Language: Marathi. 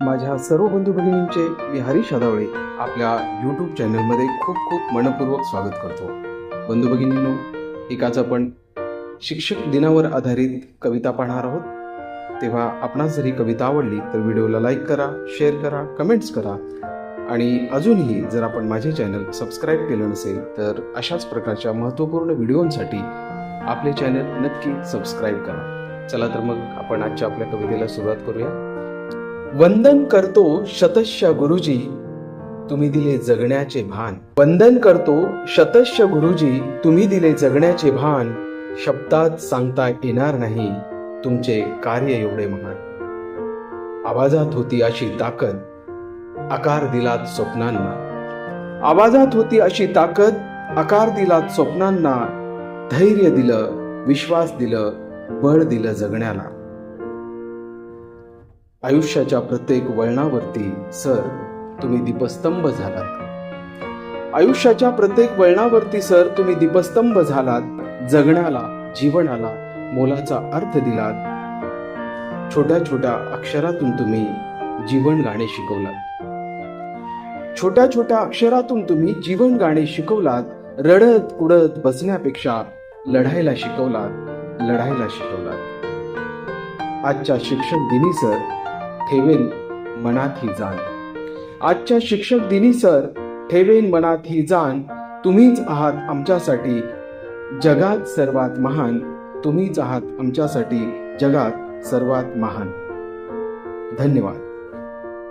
माझ्या सर्व बंधू भगिनींचे मी हरीश आदावळे आपल्या यूट्यूब चॅनलमध्ये खूप खूप मनपूर्वक स्वागत करतो. बंधू भगिनींनो एक आज आपण शिक्षक दिनावर आधारित कविता पाहणार आहोत. तेव्हा आपणास जर ही कविता आवडली तर व्हिडिओला लाईक करा शेअर करा कमेंट्स करा. आणि अजूनही जर आपण माझे चॅनल सबस्क्राईब केलं नसेल तर अशाच प्रकारच्या महत्त्वपूर्ण व्हिडिओंसाठी आपले चॅनल नक्की सबस्क्राईब करा. चला तर मग आपण आजच्या आपल्या कवितेला सुरुवात करूया. वंदन करतो शतश्य गुरुजी. तुम्ही दिले जगण्याचे भान. वंदन करतो शतश्य गुरुजी. तुम्ही दिले जगण्याचे भान. शब्दात सांगता येणार नाही. तुमचे कार्य एवढे महान. आवाजात होती अशी ताकद. आकार दिलात स्वप्नांना. आवाजात होती अशी ताकद. आकार दिलात स्वप्नांना. धैर्य दिलं विश्वास दिलं बळ दिलं जगण्याला. आयुष्याच्या प्रत्येक वळणावरती सर तुम्ही दीपस्तंभ झालात. आयुष्याच्या प्रत्येक वळणावरती सर तुम्ही दीपस्तंभ झालात. जगण्याला जीवनाला मोलाचा अर्थ दिलात. छोट्या छोट्या अक्षरातून तुम्ही जीवन गाणे शिकवलात. छोट्या छोट्या अक्षरातून तुम्ही जीवन गाणे शिकवलात. रडत कुडत बसण्यापेक्षा लढायला शिकवलात लढायला शिकवलात. आजच्या शिक्षण दिनी सर ठेवेल मनात ही जाण. आजच्या शिक्षक दिनी सर ठेवेल मनात ही जाण. तुम्हीच आहात आमच्यासाठी जगात सर्वात महान. तुम्हीच आहात आमच्यासाठी जगात सर्वात महान. धन्यवाद.